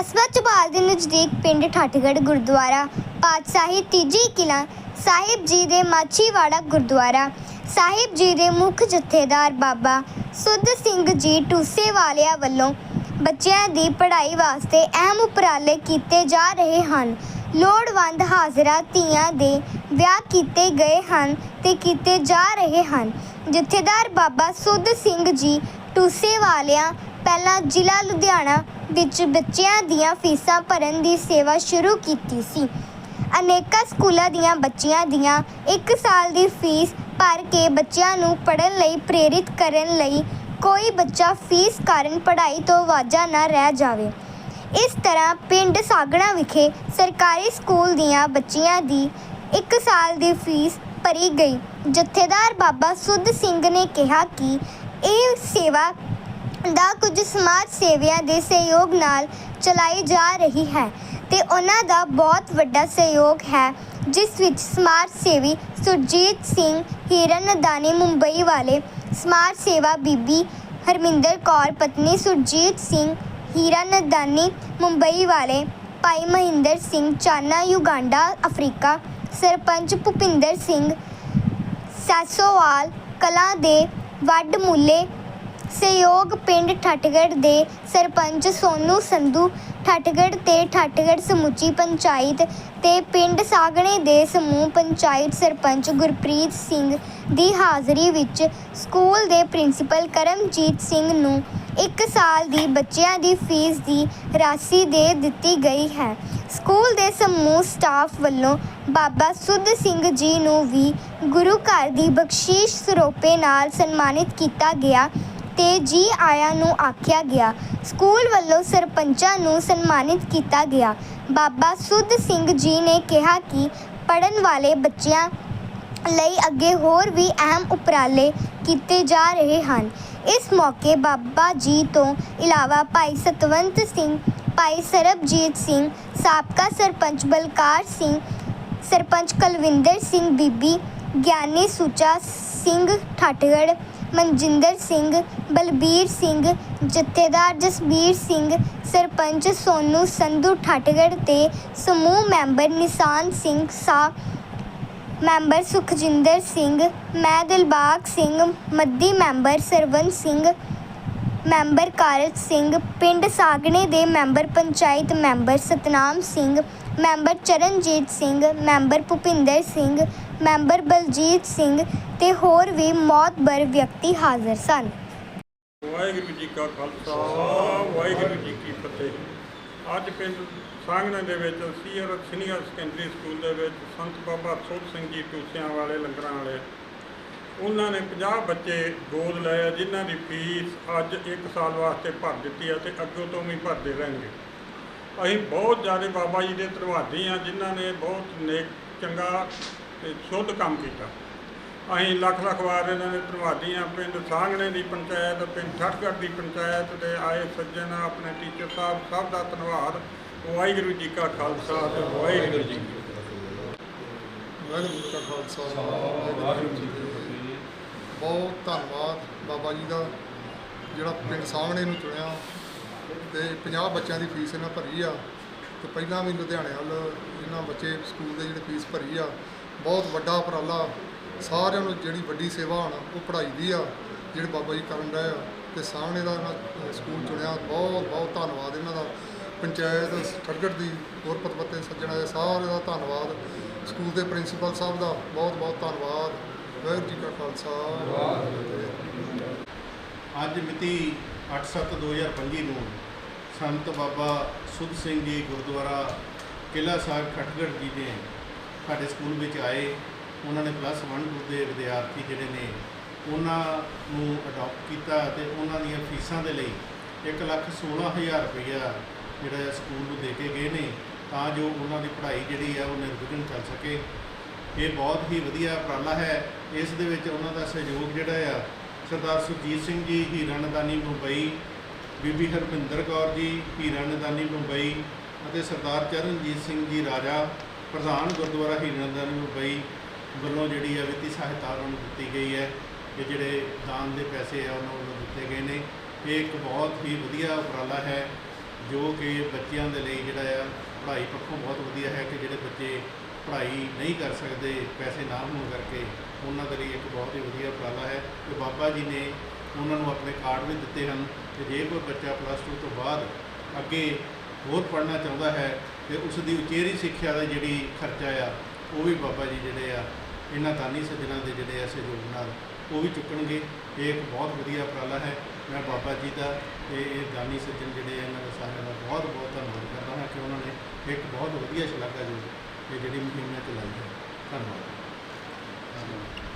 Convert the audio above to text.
ਕਸਬਾ ਚਬਾਲ ਦੇ ਨਜ਼ਦੀਕ ਪਿੰਡ ਠਾਠਗੜ੍ਹ ਗੁਰਦੁਆਰਾ, ਪਾਤਸ਼ਾਹੀ ਤੀਜੀ ਕਿਲਾ ਸਾਹਿਬ ਜੀ ਦੇ ਮਾਛੀਵਾੜਾ ਗੁਰਦੁਆਰਾ, ਸਾਹਿਬ ਜੀ ਦੇ ਮੁੱਖ ਜਥੇਦਾਰ ਬਾਬਾ ਸੁੱਧ ਸਿੰਘ ਜੀ ਟੂਸੇ ਵਾਲਿਆਂ ਵੱਲੋਂ ਬੱਚਿਆਂ ਦੀ ਪੜ੍ਹਾਈ ਵਾਸਤੇ ਅਹਿਮ ਉਪਰਾਲੇ ਕੀਤੇ ਜਾ ਰਹੇ ਹਨ। ਲੋੜਵੰਦ ਹਾਜ਼ਰਾ ਧੀਆਂ ਦੇ ਵਿਆਹ ਕੀਤੇ ਗਏ ਹਨ ਤੇ ਕੀਤੇ ਜਾ ਰਹੇ ਹਨ। ਜਥੇਦਾਰ ਬਾਬਾ ਸੁੱਧ ਸਿੰਘ ਜੀ ਟੂਸੇ ਵਾਲਿਆਂ ਪਹਿਲਾਂ ਜ਼ਿਲ੍ਹਾ ਲੁਧਿਆਣਾ ਵਿੱਚ ਬੱਚਿਆਂ ਦੀਆਂ ਫੀਸਾਂ ਭਰਨ ਦੀ ਸੇਵਾ ਸ਼ੁਰੂ ਕੀਤੀ ਸੀ। ਅਨੇਕਾਂ ਸਕੂਲਾਂ ਦੀਆਂ ਬੱਚੀਆਂ ਦੀਆਂ 1 ਸਾਲ ਦੀ ਫੀਸ ਭਰ ਕੇ ਬੱਚਿਆਂ ਨੂੰ ਪੜ੍ਹਨ ਲਈ ਪ੍ਰੇਰਿਤ ਕਰਨ ਲਈ ਕੋਈ ਬੱਚਾ ਫੀਸ ਕਾਰਨ ਪੜ੍ਹਾਈ ਤੋਂ ਵਾਝਾ ਨਾ ਰਹਿ ਜਾਵੇ। ਇਸ ਤਰ੍ਹਾਂ ਪਿੰਡ ਸਾਗਣਾ ਵਿਖੇ ਸਰਕਾਰੀ ਸਕੂਲ ਦੀਆਂ ਬੱਚੀਆਂ ਦੀ 1 ਸਾਲ ਦੀ ਫੀਸ ਭਰੀ ਗਈ, ਜਥੇਦਾਰ ਬਾਬਾ ਸੁੱਧ ਸਿੰਘ ਨੇ ਕਿਹਾ ਕਿ ਇਹ ਸੇਵਾ ਦਾ ਕੁਝ ਸਮਾਜ ਸੇਵੀਆਂ ਦੇ ਸਹਿਯੋਗ ਨਾਲ ਚਲਾਈ ਜਾ ਰਹੀ ਹੈ ਤੇ ਉਹਨਾਂ ਦਾ ਬਹੁਤ ਵੱਡਾ ਸਹਿਯੋਗ ਹੈ, ਜਿਸ ਵਿੱਚ ਸਮਾਜ ਸੇਵੀ ਸੁਰਜੀਤ ਸਿੰਘ ਹੀਰਨਦਾਨੀ ਮੁੰਬਈ ਵਾਲੇ ਸਮਾਜ ਸੇਵਾ ਬੀਬੀ ਹਰਮਿੰਦਰ ਕੌਰ, ਪਤਨੀ ਸੁਰਜੀਤ ਸਿੰਘ ਹੀਰਾਨੰਦਾਨੀ ਮੁੰਬਈ ਵਾਲੇ ਭਾਈ ਮਹਿੰਦਰ ਸਿੰਘ, ਚਾਨਾ ਯੁਗਾਂਡਾ, ਅਫਰੀਕਾ, ਸਰਪੰਚ ਭੁਪਿੰਦਰ ਸਿੰਘ, ਸੈਸੋਵਾਲ ਕਲਾਂ ਦੇ ਵੱਡ ਮੁੱਲੇ ਸਹਿਯੋਗ ਪਿੰਡ ਠੱਟਗੜ੍ਹ ਦੇ ਸਰਪੰਚ ਸੋਨੂ ਸੰਧੂ ਠੱਟਗੜ੍ਹ ਤੇ ਠੱਟਗੜ੍ਹ ਸਮੁੱਚੀ ਪੰਚਾਇਤ ਤੇ ਪਿੰਡ ਸਾਗਣੇ ਦੇ ਸਮੂਹ ਪੰਚਾਇਤ ਸਰਪੰਚ ਗੁਰਪ੍ਰੀਤ ਸਿੰਘ ਦੀ ਹਾਜ਼ਰੀ ਵਿੱਚ ਸਕੂਲ ਦੇ ਪ੍ਰਿੰਸੀਪਲ ਕਰਮਜੀਤ ਸਿੰਘ ਨੂੰ 1 ਸਾਲ ਦੀ ਬੱਚਿਆਂ ਦੀ ਫੀਸ ਦੀ ਰਾਸ਼ੀ ਦੇ ਦਿੱਤੀ ਗਈ ਹੈ। ਸਕੂਲ ਦੇ ਸਮੂਹ ਸਟਾਫ ਵੱਲੋਂ ਬਾਬਾ ਸੁੱਧ ਸਿੰਘ ਜੀ ਨੂੰ ਵੀ ਗੁਰੂ ਘਰ ਦੀ ਬਖਸ਼ੀਸ਼ ਸਰੋਪੇ ਨਾਲ ਸਨਮਾਨਿਤ ਕੀਤਾ ਗਿਆ। ਤੇ ਜੀ ਆਇਆਂ ਨੂੰ ਆਖਿਆ ਗਿਆ। ਸਕੂਲ ਵੱਲੋਂ ਸਰਪੰਚਾਂ ਨੂੰ ਸਨਮਾਨਿਤ ਕੀਤਾ ਗਿਆ। ਬਾਬਾ ਸੁੱਧ ਸਿੰਘ ਜੀ ਨੇ ਕਿਹਾ ਕਿ ਪੜਨ ਵਾਲੇ ਬੱਚਿਆਂ ਲਈ ਅੱਗੇ ਹੋਰ ਵੀ ਅਹਿਮ ਉਪਰਾਲੇ ਕੀਤੇ ਜਾ ਰਹੇ ਹਨ। ਇਸ ਮੌਕੇ ਬਾਬਾ ਜੀ ਤੋਂ ਇਲਾਵਾ ਭਾਈ ਸਤਵੰਤ ਸਿੰਘ, ਭਾਈ ਸਰਬਜੀਤ ਸਿੰਘ, ਸਾਬਕਾ ਸਰਪੰਚ ਬਲਕਾਰ ਸਿੰਘ, ਸਰਪੰਚ ਕੁਲਵਿੰਦਰ ਸਿੰਘ ਬੀਬੀ, ਗਿਆਨੀ ਸੁਚਾ ਸਿੰਘ ਠਾਠਗੜ੍ਹ ਮਨਜਿੰਦਰ ਸਿੰਘ, ਬਲਬੀਰ ਸਿੰਘ, ਜਥੇਦਾਰ ਜਸਬੀਰ ਸਿੰਘ, ਸਰਪੰਚ ਸੋਨੂ ਸੰਧੂ ਠਾਠਗੜ੍ਹ ਤੇ ਸਮੂਹ ਮੈਂਬਰ ਨਿਸ਼ਾਨ ਸਿੰਘ ਸਾ, ਮੈਂਬਰ ਸੁਖਜਿੰਦਰ ਸਿੰਘ, ਮੈਂ ਦਿਲਬਾਗ ਸਿੰਘ, ਮੱਦੀ ਮੈਂਬਰ ਸਰਵਨ ਸਿੰਘ, ਮੈਂਬਰ ਕਾਰਜ ਸਿੰਘ, ਪਿੰਡ ਸਾਗਣੇ ਦੇ member panchayat member Satnam Singh, member Charanjit Singh, member Bhupinder Singh, member Baljit Singh ਅਤੇ ਹੋਰ ਵੀ ਮੌਤਬਰ ਵਿਅਕਤੀ ਹਾਜ਼ਰ ਸਨ। ਵਾਹਿਗੁਰੂ ਜੀ ਕਾ ਖਾਲਸਾ ਵਾਹਿਗੁਰੂ ਜੀ ਕੀ ਫਤਿਹ। ਅੱਜ ਪਿੰਡ ਸਾਂਗਣਾ ਦੇ ਵਿੱਚ ਸੀਅਰ ਸੀਨੀਅਰ ਸੈਕੰਡਰੀ ਸਕੂਲ ਦੇ ਵਿੱਚ ਸੰਤ ਬਾਬਾ ਸ਼ੋਧ ਸਿੰਘ ਜੀ ਟੂਸਿਆਂ ਵਾਲੇ ਲੰਗਰਾਂ ਵਾਲੇ। ਉਹਨਾਂ ਨੇ 50 ਬੱਚੇ ਗੋਦ ਲਏ ਆ, ਜਿਨ੍ਹਾਂ ਦੀ ਫੀਸ ਅੱਜ 1 ਸਾਲ ਵਾਸਤੇ ਭਰ ਦਿੱਤੀ ਹੈ ਤੇ ਅੱਗੋਂ ਤੋਂ ਵੀ ਭਰਦੇ ਰਹਿਣਗੇ। ਅਸੀਂ ਬਹੁਤ ਜ਼ਿਆਦਾ ਬਾਬਾ ਜੀ ਦੇ ਧੰਨਵਾਦੀ ਆ ਜਿਨ੍ਹਾਂ ਨੇ ਬਹੁਤ ਨੇਕ ਚੰਗਾ ਤੇ ਸ਼ੁੱਧ ਕੰਮ ਕੀਤਾ। ਅਸੀਂ ਲੱਖ ਲੱਖ ਵਾਰ ਇਹਨਾਂ ਦੇ ਧੰਨਵਾਦੀ ਆ ਪਿੰਡ ਸਾਂਗਣੇ ਦੀ ਪੰਚਾਇਤ, ਪਿੰਡ ਠੱਠਗੜ੍ਹ ਦੀ ਪੰਚਾਇਤ ਦੇ ਆਏ ਸੱਜਣ, ਆਪਣੇ ਟੀਚਰ ਸਾਹਿਬ, ਸਭ ਦਾ ਧੰਨਵਾਦ। ਵਾਹਿਗੁਰੂ ਜੀ ਕਾ ਖਾਲਸਾ ਤੇ ਵਾਹਿਗੁਰੂ ਜੀ ਕੀ ਫਤਿਹ। ਵਾਹਿਗੁਰੂ ਜੀ ਕਾ ਖਾਲਸਾ, ਵਾਹਿਗੁਰੂ ਜੀ ਕੀ ਫਤਿਹ। ਬਹੁਤ ਧੰਨਵਾਦ ਬਾਬਾ ਜੀ ਦਾ, ਜਿਹੜਾ ਪਿੰਡ ਸਾਹਮਣੇ ਨੂੰ ਚੁਣਿਆ ਤੇ 50 ਬੱਚਿਆਂ ਦੀ ਫੀਸ ਇਹਨਾਂ ਭਰੀ ਆ। ਤੇ ਪਹਿਲਾਂ ਵੀ ਲੁਧਿਆਣੇ ਵੱਲ ਇਹਨਾਂ ਬੱਚੇ, ਸਕੂਲ ਦੇ ਜਿਹੜੇ ਫੀਸ ਭਰੀ ਆ, ਬਹੁਤ ਵੱਡਾ ਉਪਰਾਲਾ ਸਾਰਿਆਂ ਨੂੰ ਜਿਹੜੀ ਵੱਡੀ ਸੇਵਾ ਹੋਣਾ, ਉਹ ਪੜ੍ਹਾਈ ਦੀ ਆ, ਜਿਹੜੇ ਬਾਬਾ ਜੀ ਕਰਨ ਰਹੇ ਆ, ਤੇ ਸਾਹਮਣੇ ਦਾ ਸਕੂਲ ਚੁਣਿਆ, ਬਹੁਤ ਬਹੁਤ ਧੰਨਵਾਦ ਇਹਨਾਂ ਦਾ। ਪੰਚਾਇਤ ਠੱਗੜ ਦੀ, ਹੋਰ ਪਤਵਤੇ ਸੱਜਣਾ ਦੇ ਸਾਰੇ ਦਾ ਧੰਨਵਾਦ। ਸਕੂਲ ਦੇ ਪ੍ਰਿੰਸੀਪਲ ਸਾਹਿਬ ਦਾ ਬਹੁਤ ਬਹੁਤ ਧੰਨਵਾਦ। ਵਾਹਿਗੁਰੂ ਜੀ ਕਾ ਖਾਲਸਾ। ਵਾਹਿਗੁਰੂ ਜੀ ਕੀ ਫਤਿਹ ਅੱਜ ਮਿਤੀ 8/7/2025 ਨੂੰ ਸੰਤ ਬਾਬਾ ਸੁੱਧ ਸਿੰਘ ਜੀ ਗੁਰਦੁਆਰਾ ਕਿਲਾ ਸਾਹਿਬ ਖਟਗੜ ਜੀ ਨੇ ਸਾਡੇ ਸਕੂਲ ਵਿੱਚ ਆਏ। ਉਹਨਾਂ ਨੇ ਪਲੱਸ 1 2 ਦੇ ਵਿਦਿਆਰਥੀ ਜਿਹੜੇ ਨੇ, ਉਹਨਾਂ ਨੂੰ ਅਡਾਪਟ ਕੀਤਾ ਤੇ ਉਹਨਾਂ ਦੀਆਂ ਫੀਸਾਂ ਦੇ ਲਈ 116000 ਰੁਪਇਆ ਜਿਹੜਾ ਸਕੂਲ ਨੂੰ ਦੇ ਕੇ ਗਏ ਨੇ, ਤਾਂ ਜੋ ਉਹਨਾਂ ਦੀ ਪੜ੍ਹਾਈ ਜਿਹੜੀ ਆ ਉਹ ਨਿਰਵਿਘਨ ਚੱਲ ਸਕੇ। ਇਹ ਬਹੁਤ ਹੀ ਵਧੀਆ ਉਪਰਾਲਾ ਹੈ। ਇਸ ਦੇ ਵਿੱਚ ਉਹਨਾਂ ਦਾ ਸਹਿਯੋਗ ਜਿਹੜਾ ਆ, ਸਰਦਾਰ ਸੁਰਜੀਤ ਸਿੰਘ ਜੀ ਹੀਰਾਨਦਾਨੀ ਮੁੰਬਈ, ਬੀਬੀ ਹਰਪਿੰਦਰ ਕੌਰ ਜੀ ਹੀਰਾਨਦਾਨੀ ਮੁੰਬਈ ਅਤੇ ਸਰਦਾਰ ਚਰਨਜੀਤ ਸਿੰਘ ਜੀ ਰਾਜਾ, ਪ੍ਰਧਾਨ ਗੁਰਦੁਆਰਾ ਹੀਰਾਨਦਾਨੀ ਮੁੰਬਈ ਵੱਲੋਂ ਜਿਹੜੀ ਹੈ ਵਿੱਤੀ ਸਹਾਇਤਾ ਉਹਨਾਂ ਨੂੰ ਦਿੱਤੀ ਗਈ ਹੈ ਕਿ ਜਿਹੜੇ ਦਾਨ ਦੇ ਪੈਸੇ ਆ ਉਹਨਾਂ ਨੂੰ ਦਿੱਤੇ ਗਏ ਨੇ। ਇਹ ਇੱਕ ਬਹੁਤ ਹੀ ਵਧੀਆ ਉਪਰਾਲਾ ਹੈ ਜੋ ਕਿ ਬੱਚਿਆਂ ਦੇ ਲਈ ਜਿਹੜਾ ਆ ਪੜ੍ਹਾਈ ਪੱਖੋਂ ਬਹੁਤ ਵਧੀਆ ਹੈ ਕਿ ਜਿਹੜੇ ਬੱਚੇ ਪੜ੍ਹਾਈ ਨਹੀਂ ਕਰ ਸਕਦੇ, ਪੈਸੇ ਨਾ ਹੋਣ ਕਰਕੇ ਉਹਨਾਂ ਦੇ ਲਈ ਇੱਕ ਬਹੁਤ ਹੀ ਵਧੀਆ ਉਪਰਾਲਾ ਹੈ ਕਿ ਬਾਬਾ ਜੀ ਨੇ ਉਹਨਾਂ ਨੂੰ ਆਪਣੇ ਕਾਰਡ ਵੀ ਦਿੱਤੇ ਹਨ ਕਿ ਜੇ ਕੋਈ ਬੱਚਾ ਪਲੱਸ 2 ਤੋਂ ਬਾਅਦ ਅੱਗੇ ਹੋਰ ਪੜ੍ਹਨਾ ਚਾਹੁੰਦਾ ਹੈ ਤੇ ਉਸ ਦੀ ਉਚੇਰੀ ਸਿੱਖਿਆ ਦਾ ਜਿਹੜੀ ਖਰਚਾ ਆ, ਉਹ ਵੀ ਬਾਬਾ ਜੀ ਜਿਹੜੇ ਆ ਇਹਨਾਂ ਦਾਨੀ ਸੱਜਣਾ ਦੇ ਜਿਹੜੇ ਆ ਸਹਿਯੋਗ ਨਾਲ ਉਹ ਵੀ ਚੁੱਕਣਗੇ। ਇਹ ਇੱਕ ਬਹੁਤ ਵਧੀਆ ਉਪਰਾਲਾ ਹੈ। ਮੈਂ ਬਾਬਾ ਜੀ ਦਾ ਤੇ ਇਹ ਦਾਨੀ ਸੱਜਣ ਜਿਹੜੇ ਆ ਇਹਨਾਂ ਦਾ ਸਾਰਿਆਂ ਦਾ ਬਹੁਤ ਬਹੁਤ ਧੰਨਵਾਦ ਕਰਦਾ ਹਾਂ ਕਿ ਉਹਨਾਂ ਨੇ ਇੱਕ ਬਹੁਤ ਵਧੀਆ ਸ਼ਲਾਘਾ ਜੋ ਇਹ ਜਿਹੜੀ ਮੁਹਿੰਮ ਚਲਾਈ ਹੈ। ਧੰਨਵਾਦ।